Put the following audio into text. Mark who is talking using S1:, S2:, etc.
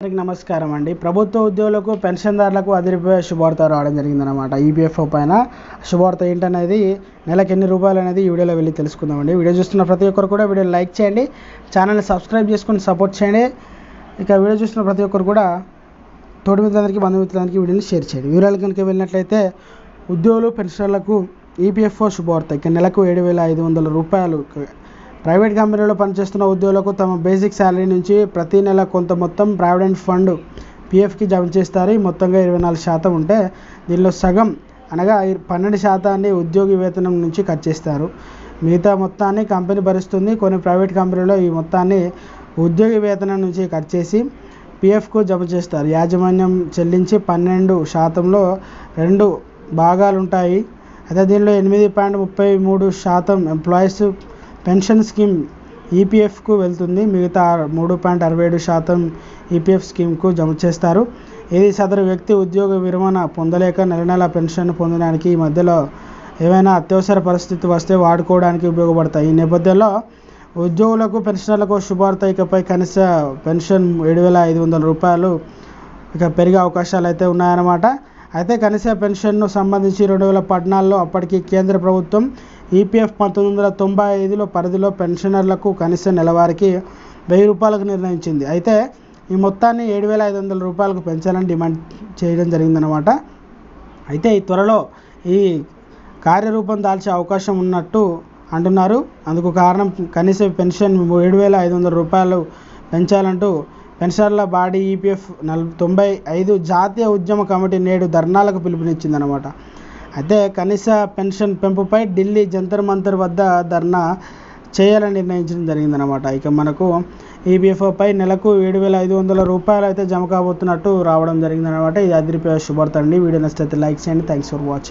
S1: అందరికీ నమస్కారం అండి. ప్రభుత్వ ఉద్యోగులకు పెన్షన్దారులకు అదిరిపోయే శుభవార్త రావడం జరిగిందనమాట ఈపీఎఫ్ఓ పైన శుభవార్త ఏంటనేది నెలకు ఎన్ని రూపాయలు అనేది ఈ వీడియోలో వెళ్ళి తెలుసుకుందామండి వీడియో చూస్తున్న ప్రతి ఒక్కరు కూడా వీడియో లైక్ చేయండి. ఛానల్ని సబ్స్క్రైబ్ చేసుకొని సపోర్ట్ చేయండి. ఇక వీడియో చూస్తున్న ప్రతి ఒక్కరు కూడా తోటి మిత్రులందరికీ బంధుమిత్రులందరికీ వీడియోని షేర్ చేయండి. వివరాలు కనుక వెళ్ళినట్లయితే ఉద్యోగులు పెన్షన్లకు ఈపీఎఫ్ఓ శుభవార్త ఇక నెలకు ఏడు వేల ఐదు వందల రూపాయలు ప్రైవేట్ కంపెనీలో పనిచేస్తున్న ఉద్యోగులకు తమ బేసిక్ శాలరీ నుంచి ప్రతి నెల కొంత మొత్తం ప్రావిడెంట్ ఫండ్ పిఎఫ్కి జమ చేస్తారు. ఈ మొత్తంగా ఇరవై నాలుగు శాతం ఉంటే దీనిలో సగం అనగా పన్నెండు శాతాన్ని ఉద్యోగి వేతనం నుంచి కట్ చేస్తారు. మిగతా మొత్తాన్ని కంపెనీ భరిస్తుంది. కొన్ని ప్రైవేట్ కంపెనీలో ఈ మొత్తాన్ని ఉద్యోగి వేతనం నుంచి కట్ చేసి పిఎఫ్కు జమ చేస్తారు. యాజమాన్యం చెల్లించి పన్నెండు శాతంలో రెండు భాగాలు ఉంటాయి అయితే దీనిలో ఎనిమిది పాయింట్ ముప్పై మూడు శాతం ఎంప్లాయీస్ పెన్షన్ స్కీమ్ ఈపీఎఫ్కు వెళ్తుంది. మిగతా మూడు పాయింట్ అరవై ఏడు శాతం ఈపీఎఫ్ స్కీమ్కు జమ చేస్తారు. ఇది సదరు వ్యక్తి ఉద్యోగ విరమణ పొందలేక నెల నెల పెన్షన్ పొందడానికి ఈ మధ్యలో ఏమైనా అత్యవసర పరిస్థితి వస్తే వాడుకోవడానికి ఉపయోగపడతాయి. ఈ నేపథ్యంలో ఉద్యోగులకు పెన్షనర్లకు శుభార్త. ఇకపై కనీస పెన్షన్ ఏడు వేల ఐదు వందల రూపాయలు ఇక పెరిగే అవకాశాలు అయితే ఉన్నాయన్నమాట. అయితే కనీస పెన్షన్ను సంబంధించి రెండు వేల పద్నాలుగులో అప్పటికి కేంద్ర ప్రభుత్వం ఈపీఎఫ్ పంతొమ్మిది వందల తొంభై ఐదులో పరిధిలో పెన్షనర్లకు కనీస నెలవారికి వెయ్యి రూపాయలకు నిర్ణయించింది. అయితే ఈ మొత్తాన్ని ఏడు వేల ఐదు వందల రూపాయలకు పెంచాలని డిమాండ్ చేయడం జరిగిందనమాట అయితే ఈ త్వరలో ఈ కార్యరూపం దాల్చే అవకాశం ఉన్నట్టు అంటున్నారు. అందుకు కారణం కనీస పెన్షన్ ఏడు వేల ఐదు వందల రూపాయలు పెంచాలంటూ పెన్షనర్ల బాడీ ఈపీఎఫ్ నల్ తొంభై ఐదు జాతీయ ఉద్యమ కమిటీ నేడు ధర్నాలకు పిలుపునిచ్చిందనమాట అయితే కనీస పెన్షన్ పెంపుపై ఢిల్లీ జంతర్ మంతర్ వద్ద ధర్నా చేయాలని నిర్ణయించడం జరిగిందనమాట ఇక మనకు ఈపీఎఫ్ఓపై నెలకు ఏడు వేల ఐదు వందల రూపాయలు అయితే జమ కాబోతున్నట్టు రావడం జరిగిందనమాట ఇది అదిరిపోయే శుభార్త అండి. వీడియో నచ్చితే లైక్ చేయండి. Thanks for watching